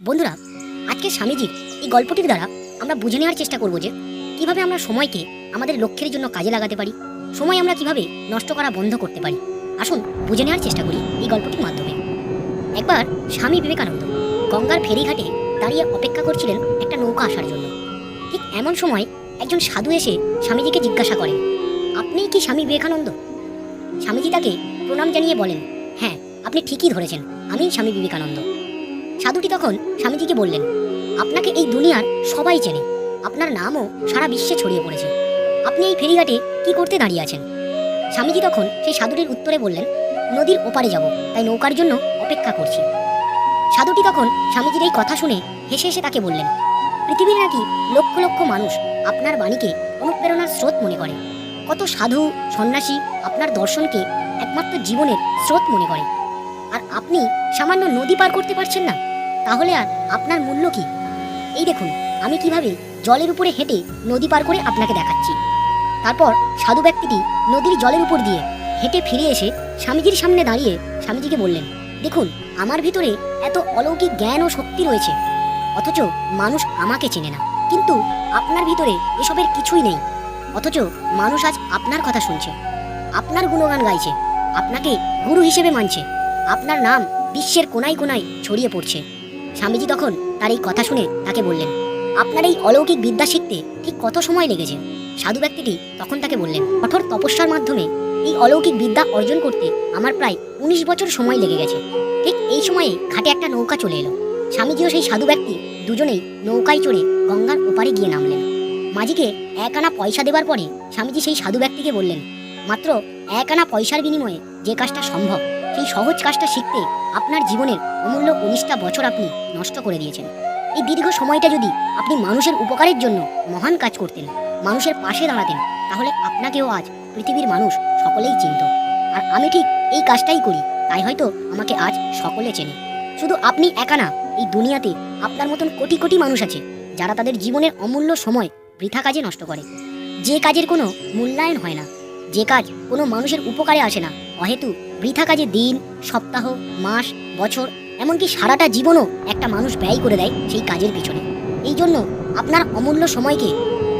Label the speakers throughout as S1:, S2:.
S1: বন্ধুরা, আজকে স্বামীজির এই গল্পটির দ্বারা আমরা বুঝে নেওয়ার চেষ্টা করব যে কীভাবে আমরা সময়কে আমাদের লক্ষ্যের জন্য কাজে লাগাতে পারি, সময় আমরা কীভাবে নষ্ট করা বন্ধ করতে পারি। আসুন বুঝে নেওয়ার চেষ্টা করি এই গল্পটির মাধ্যমে। একবার স্বামী বিবেকানন্দ গঙ্গার ফেরিঘাটে দাঁড়িয়ে অপেক্ষা করছিলেন একটা নৌকা আসার জন্য। ঠিক এমন সময় একজন সাধু এসে স্বামীজিকে জিজ্ঞাসা করেন, আপনি কি স্বামী বিবেকানন্দ? স্বামীজি তাকে প্রণাম জানিয়ে বলেন হ্যাঁ আপনি ঠিকই ধরেছেন, আমি স্বামী বিবেকানন্দ। সাধুটি তখন স্বামীজিকে বললেন, আপনাকে এই দুনিয়ার সবাই চেনে। আপনার নামও সারা বিশ্বে ছড়িয়ে পড়েছে। আপনি এই ফেরিঘাটে কি করতে দাঁড়িয়ে আছেন? স্বামীজি তখন সেই সাধুটির উত্তরে বললেন, নদীর ওপারে যাব, তাই নৌকার জন্য অপেক্ষা করছি। সাধুটি তখন স্বামীজির এই কথা শুনে হেসে হেসে তাকে বললেন, পৃথিবীর নাকি লক্ষ লক্ষ মানুষ আপনার বাণীকে অনুপ্রেরণার স্রোত মনে করে। কত সাধু, সন্ন্যাসী আপনার দর্শনকে একমাত্র জীবনের স্রোত মনে করে। আর আপনি সামান্য নদী পার করতে পারছেন না? তাহলে আর আপনার মূল্য কি? এই দেখুন, আমি কীভাবে জলের উপরে হেঁটে নদী পার করে আপনাকে দেখাচ্ছি। তারপর সাধু ব্যক্তিটি নদীর জলের উপর দিয়ে হেঁটে ফিরে এসে স্বামীজির সামনে দাঁড়িয়ে স্বামীজিকে বললেন, দেখুন, আমার ভিতরে এত অলৌকিক জ্ঞান ও শক্তি রয়েছে, অথচ মানুষ আমাকে চেনে না। কিন্তু আপনার ভিতরে এসবের কিছুই নেই, অথচ মানুষ আজ আপনার কথা শুনছে, আপনার গুণগান গাইছে, আপনাকে গুরু হিসেবে মানছে, আপনার নাম বিশ্বের কোনায় কোনায় ছড়িয়ে পড়ছে। স্বামীজি তখন তার এই কথা শুনে তাকে বললেন, আপনার এই অলৌকিক বিদ্যা শিখতে ঠিক কত সময় লেগেছে? সাধু ব্যক্তিটি তখন তাকে বললেন, কঠোর তপস্যার মাধ্যমে এই অলৌকিক বিদ্যা অর্জন করতে আমার প্রায় উনিশ বছর সময় লেগে গেছে। ঠিক এই সময়ে ঘাটে একটা নৌকা চলে এলো। স্বামীজিও সেই সাধু ব্যক্তি দুজনেই নৌকায় চড়ে গঙ্গার ওপারে গিয়ে নামলেন। মাঝিকে এক আনা পয়সা দেবার পরে স্বামীজি সেই সাধু ব্যক্তিকে বললেন, মাত্র এক আনা পয়সার বিনিময়ে যে কাজটা সম্ভব সেই সহজ কাজটা শিখতে আপনার জীবনের অমূল্য উনিশটা বছর আপনি নষ্ট করে দিয়েছেন। এই দীর্ঘ সময়টা যদি আপনি মানুষের উপকারের জন্য মহান কাজ করতেন, মানুষের পাশে দাঁড়াতেন, তাহলে আপনাকেও আজ পৃথিবীর মানুষ সকলেই চিনত। আর আমি ঠিক এই কাজটাই করি, তাই হয়তো আমাকে আজ সকলে চেনে। শুধু আপনি একা না, এই দুনিয়াতে আপনার মতন কোটি কোটি মানুষ আছে, যারা তাদের জীবনের অমূল্য সময় বৃথা কাজে নষ্ট করে। যে কাজের কোনো মূল্যায়ন হয় না। যে কাজ কোনো মানুষের উপকারে আসে না, অহেতু বৃথা কাজে দিন, সপ্তাহ, মাস, বছর, এমনকি সারাটা জীবনও একটা মানুষ ব্যয় করে দেয় সেই কাজের পিছনে। এই জন্য আপনার অমূল্য সময়কে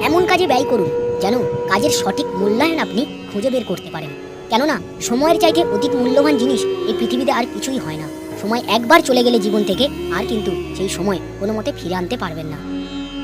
S1: এমন কাজে ব্যয় করুন যেন কাজের সঠিক মূল্যায়ন আপনি খুঁজে বের করতে পারেন। কেননা সময়ের চাইতে অধিক মূল্যবান জিনিস এই পৃথিবীতে আর কিছুই হয় না। সময় একবার চলে গেলে জীবন থেকে আর কিন্তু সেই সময় কোনো মতে ফিরে আনতে পারবেন না।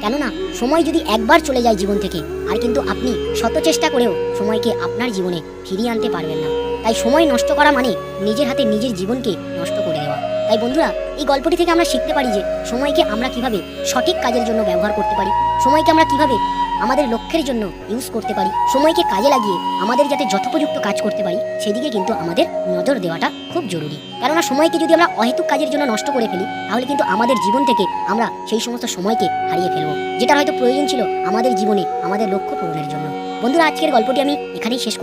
S1: কেননা সময় যদি একবার চলে যায় জীবন থেকে, আর কিন্তু আপনি শত চেষ্টা করেও সময়কে আপনার জীবনে ফিরিয়ে আনতে পারবেন না। তাই সময় নষ্ট করা মানে নিজের হাতে নিজের জীবনকে নষ্ট করে দেওয়া। তাই বন্ধুরা, এই গল্পটি থেকে আমরা শিখতে পারি যে সময়কে আমরা কীভাবে সঠিক কাজের জন্য ব্যবহার করতে পারি, সময়কে আমরা কীভাবে আমাদের লক্ষ্যের জন্য ইউজ করতে পারি, সময়কে কাজে লাগিয়ে আমাদের যাতে যথোপযুক্ত কাজ করতে পারি, সেদিকে কিন্তু আমাদের নজর দেওয়াটা খুব জরুরি। কেননা সময়কে যদি আমরা অহেতুক কাজের জন্য নষ্ট করে ফেলি, তাহলে কিন্তু আমাদের জীবন থেকে আমরা সেই সমস্ত সময়কে হারিয়ে ফেলব যেটা হয়তো প্রয়োজন ছিল আমাদের জীবনে, আমাদের লক্ষ্য পূরণের জন্য। বন্ধুরা, আজকের গল্পটি আমি এখানেই শেষ করলাম।